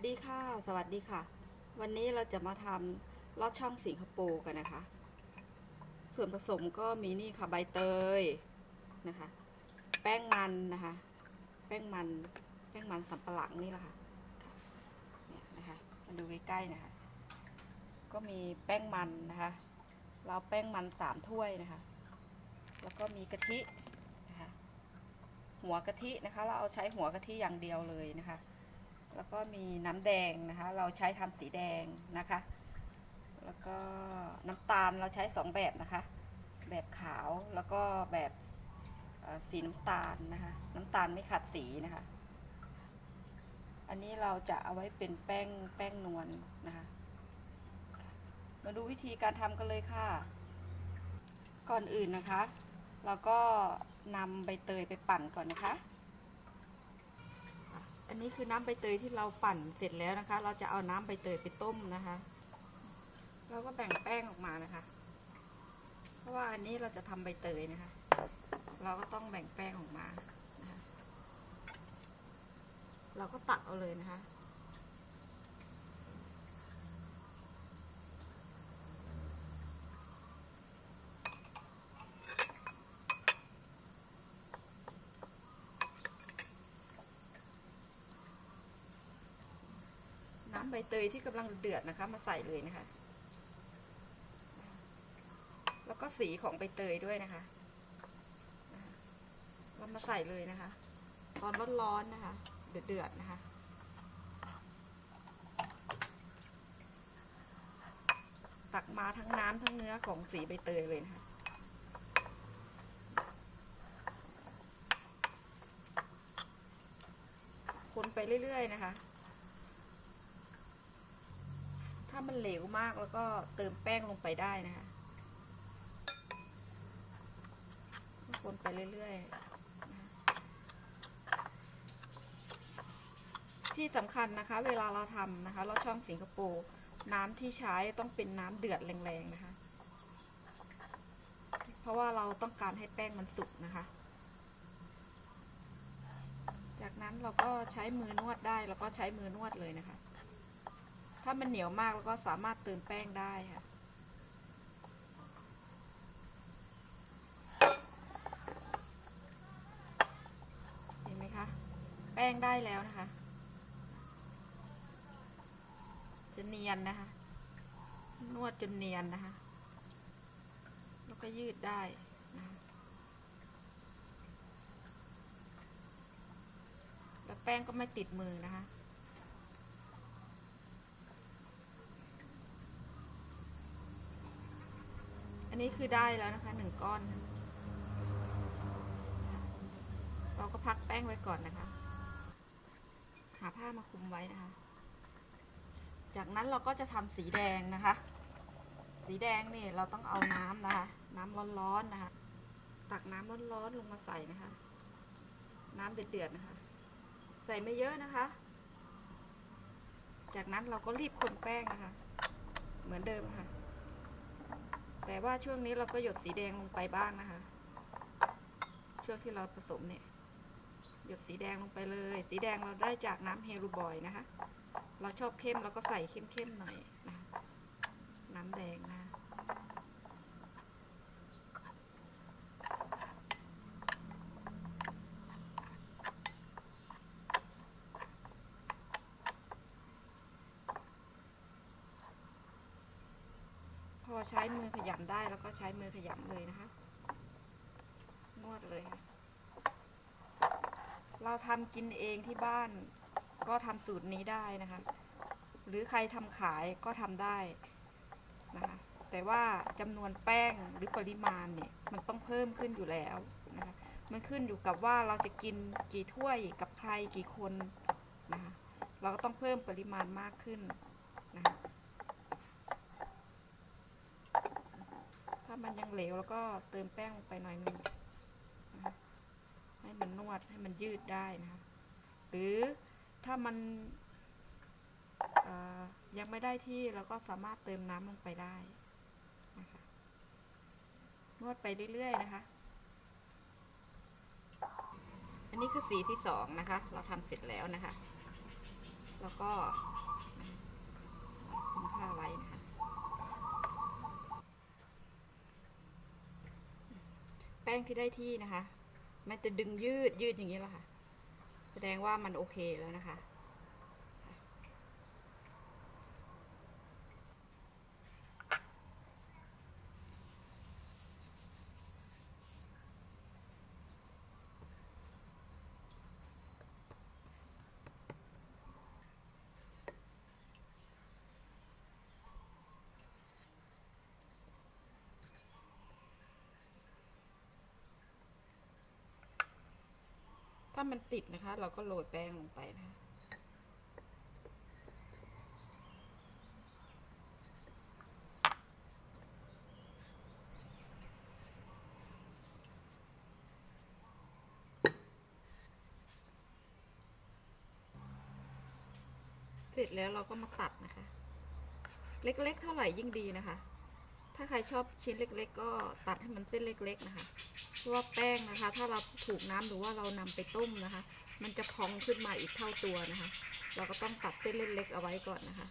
วัสดีค่ะ สวัสดีค่ะ วันนี้เราจะมาทำลอดช่องสิงคโปร์กันนะคะ ส่วนผสมก็มีนี่ค่ะใบเตยนะคะ แป้งมันนะคะ แป้งมัน แป้งมันสำปะหลังนี่แหละค่ะเนี่ยนะคะ มาดูใกล้ๆนะคะ ก็มีแป้งมันนะคะ เราแป้งมันสามถ้วยนะคะ แล้วก็มีกะทินะคะ หัวกะทินะคะ เราเอาใช้หัวกะทิอย่างเดียวเลยนะคะ แล้วก็มีน้ำแดงนะคะ เราใช้ทำสีแดงนะคะ แล้วก็น้ำตาลเราใช้สองแบบนะคะ แบบขาวแล้วก็แบบสีน้ำตาลนะคะ น้ำตาลไม่ขัดสีนะคะ อันนี้เราจะเอาไว้เป็นแป้งแป้งนวลนะคะ มาดูวิธีการทำกันเลยค่ะ ก่อนอื่นนะคะ เราก็นำใบเตยไปปั่นก่อนนะคะ อันนี้คือน้ำใบเตยที่เราปั่นเสร็จแล้วนะคะ เราจะเอาน้ำใบเตยไปต้มนะคะ เราก็แบ่งแป้งออกมานะคะ เพราะว่าอันนี้เราจะทำใบเตยนะคะ เราก็ต้องแบ่งแป้งออกมานะคะเราก็ตักเอาเลยนะคะ ใบเตยที่กำลังเดือดนะคะ มาใส่เลยนะคะ แล้วก็สีของใบเตยด้วยนะคะ เรามาใส่เลยนะคะ ตอนร้อนๆนะคะ เดือดๆนะคะตักมาทั้งน้ำทั้งเนื้อของสีใบเตยเลยนะคะคนไปเรื่อยๆนะคะ ถ้ามันเหลวมากแล้วก็เติมแป้งลงไปได้นะคะคนไปเรื่อยๆ ที่สำคัญนะคะ เวลาเราทำนะคะเราช่องสิงคโปร์น้ำที่ใช้ต้องเป็นน้ำเดือดแรงๆนะคะ เพราะว่าเราต้องการให้แป้งมันสุกนะคะ จากนั้นเราก็ใช้มือนวดได้แล้วก็ใช้มือนวดเลยนะคะ ถ้ามันเหนียวมากเราก็สามารถเติมแป้งได้ค่ะ เห็นไหมคะ แป้งได้แล้วนะคะ จะเนียนนะคะ นวดจนเนียนนะคะ แล้วก็ยืดได้นะคะแล้วแป้งก็ไม่ติดมือนะคะ นนี้คือได้แล้วนะคะหนึ่งก้อน เราก็พักแป้งไว้ก่อนนะคะ หาผ้ามาคลุมไว้นะคะ จากนั้นเราก็จะทำสีแดงนะคะ สีแดงนี่เราต้องเอาน้ำนะคะ น้ำร้อนๆนะคะ ตักน้ำร้อนๆลงมาใส่นะคะ น้ำเดือดๆนะคะ ใส่ไม่เยอะนะคะ จากนั้นเราก็รีบคนแป้งนะคะ เหมือนเดิมค่ะ แต่ว่าช่วงนี้เราก็หยดสีแดงลงไปบ้างนะคะ ช่วงที่เราผสมเนี่ย หยดสีแดงลงไปเลย สีแดงเราได้จากน้ำเฮลูบอยนะคะ เราชอบเข้มเราก็ใส่เข้มๆหน่อยนะน้ำแดงนะ อใช้มือขยำได้แล้วก็ใช้มือขยำเลยนะคะ นวดเลย เราทำกินเองที่บ้าน ก็ทำสูตรนี้ได้นะคะ หรือใครทำขายก็ทำได้นะคะแต่ว่าจำนวนแป้งหรือปริมาณเนี่ยมันต้องเพิ่มขึ้นอยู่แล้วนะคะมันขึ้นอยู่กับว่าเราจะกินกี่ถ้วยกับใครกี่คนนะคะเราก็ต้องเพิ่มปริมาณมากขึ้นนะคะ ถ้ามันยัง เหลวแล้วก็เติมแป้งลงไปหน่อยนึงให้มันนวดให้มันยืดได้นะคะหรือถ้ามันยังไม่ได้ที่เราก็สามารถเติมน้ำลงไปได้นะคะนวดไปเรื่อยๆนะคะ อันนี้คือสีที่สองนะคะ เราทำเสร็จแล้วนะคะ แล้วก็คลุมผ้าไว้นะคะ แป้ งที่ได้ที่นะคะ มันจะดึงยืดยืดอย่างนี้แหละค่ะ แสดงว่ามันโอเคแล้วนะคะ ถ้ามันติดนะคะ เราก็โรยแป้งลงไปนะคะเสร็จแล้วเราก็มาตัดนะคะ เล็กๆเท่าไหร่ยิ่งดีนะคะ ถ้าใครชอบชิ้นเล็ก ๆ ก็ตัดให้มันเส้นเล็ก ๆ นะคะ เพราะว่าแป้งนะคะ ถ้าเราถูกน้ำหรือว่าเรานำไปต้มนะคะ มันจะพองขึ้นมาอีกเท่าตัวนะคะ เราก็ต้องตัดเส้นเล็กๆเอาไว้ก่อนนะคะ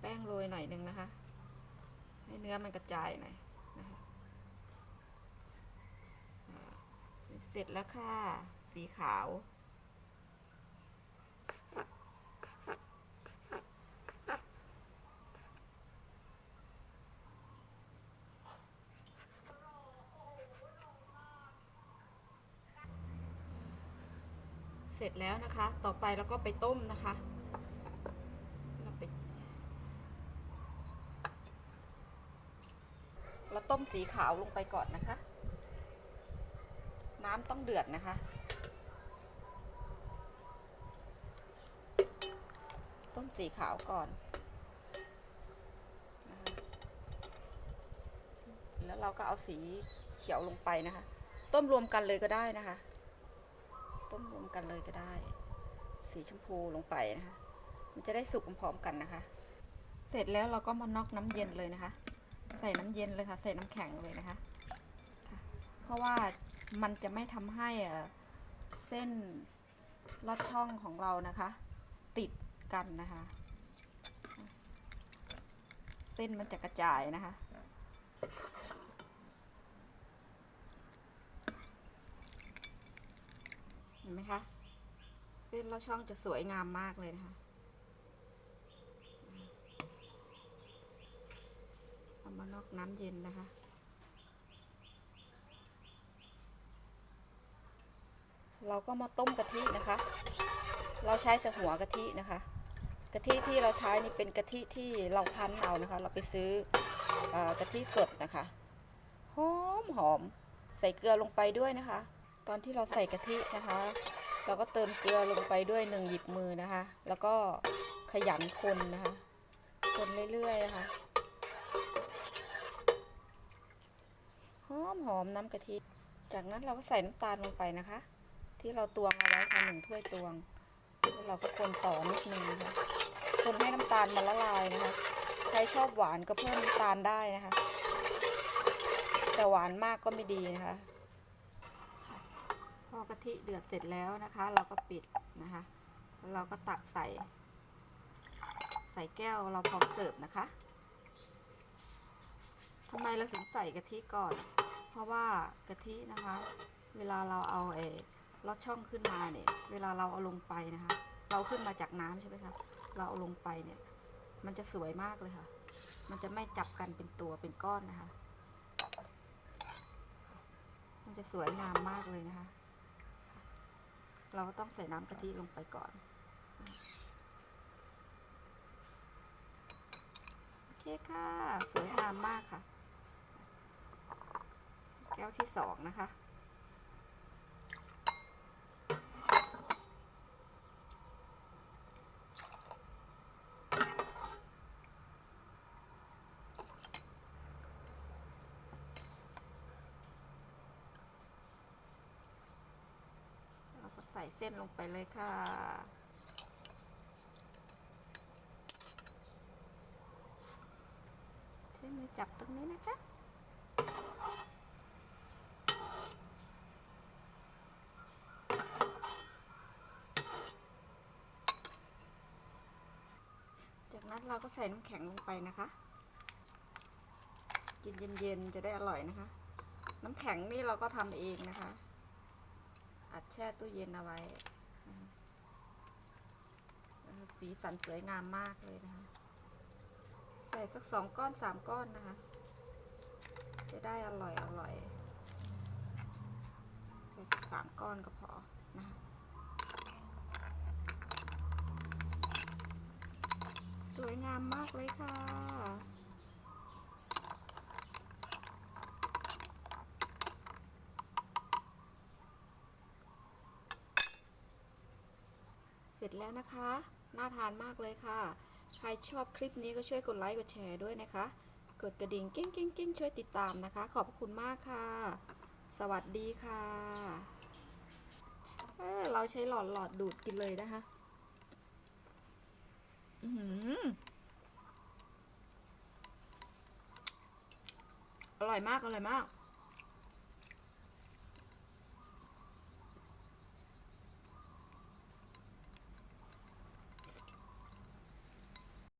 แป้งโรยหน่อยนึงนะคะ ให้เนื้อมันกระจายหน่อยนะคะอ่า เสร็จแล้วค่ะ สีขาว เสร็จแล้วนะคะ ต่อไปเราก็ไปต้มนะคะเราต้มสีขาวลงไปก่อนนะคะ น้ำต้องเดือดนะคะ ต้มสีขาวก่อนนะะแล้วเราก็เอาสีเขียวลงไปนะคะ ต้มรวมกันเลยก็ได้นะคะ ต้มรวมกันเลยก็ได้ สีชมพูลงไปนะคะ มันจะได้สุกพร้อมกันนะคะ เสร็จแล้วเราก็มานอกน้ำเย็นเลยนะคะ ใส่น้ำเย็นเลยค่ะ ใส่น้ำแข็งเลยนะคะเพราะว่า มันจะไม่ทำให้เอ่อเส้นลอดช่องของเรานะคะ ติดกันนะคะ เส้นมันจะกระจายนะคะเห็นไหมคะ เส้นลอดช่องจะสวยงามมากเลยนะคะเอามานอกน้ำเย็นนะคะ เราก็มาต้มกะทินะคะ เราใช้แต่หัวกะทินะคะ กะทิที่เราใช้นี่เป็นกะทิที่เราพันเอานะคะ เราไปซื้ออกะทิสดนะคะหอมหอมใส่เกลือลงไปด้วยนะคะ ตอนที่เราใส่กะทินะคะ เราก็เติมเกลือลงไปด้วยหนึ่งหยิบมือนะคะ แล้วก็ขยันคนนะคะ คนเรื่อยๆนะคะหอมหอมน้ำกะทิ จากนั้นเราก็ใส่น้ำตาลลงไปนะคะ ที่เราตวงเอาไว้ค่ะหนึ่งถ้วยตวงแล้วเราก็คนต่อนิดนึงนะคะคนให้น้ำตาลมันละลายนะคะ ใครชอบหวานก็เพิ่มน้ำตาลได้นะคะ แต่หวานมากก็ไม่ดีนะคะพอกะทิเดือดเสร็จแล้วนะคะ เราก็ปิดนะคะแล้วเราก็ตักใส่ ใส่แก้วเราพร้อมเสิร์ฟนะคะทำไมเราถึงใส่กะทิก่อน เพราะว่ากะทินะคะ เวลาเราเอาเอ ลอดช่องขึ้นมาเนี่ย เวลาเราเอาลงไปนะคะ เราขึ้นมาจากน้ำใช่ไหมคะ เราเอาลงไปเนี่ย มันจะสวยมากเลยค่ะ มันจะไม่จับกันเป็นตัวเป็นก้อนนะคะ มันจะสวยงามมากเลยนะคะ เราก็ต้องใส่น้ำกะทิลงไปก่อน โอเคค่ะ สวยงามมากค่ะ แก้วที่สองนะคะ ส่เส้นลงไปเลยค่ะนจับตรงนี้นะจ๊ะจากนั้นเราก็ใส่น้ำแข็งลงไปนะคะ กินเย็นๆ จะได้อร่อยนะคะ น้ำแข็งนี่เราก็ทำเองนะคะ อัดแช่ตู้เย็นเอาไว้ สีสันสวยงามมากเลยนะคะ ใส่สักสองก้อนสามก้อนนะคะ จะได้อร่อยอร่อย ใส่สักสามก้อนก็พอนะคะสวยงามมากเลยค่ะ เสร็ จแล้วนะคะ น่าทานมากเลยค่ะ ใครชอบคลิปนี้ก็ช่วยกดไลค์กดแชร์ด้วยนะคะ กดกระดิ่งกิ้งกิ้งกิ้งช่วยติดตามนะคะ ขอบคุณมากค่ะ สวัสดีค่ะเเราใช้หลอดหลอดดูดกินเลยนะคะ อืออร่อยมาก อร่อยมาก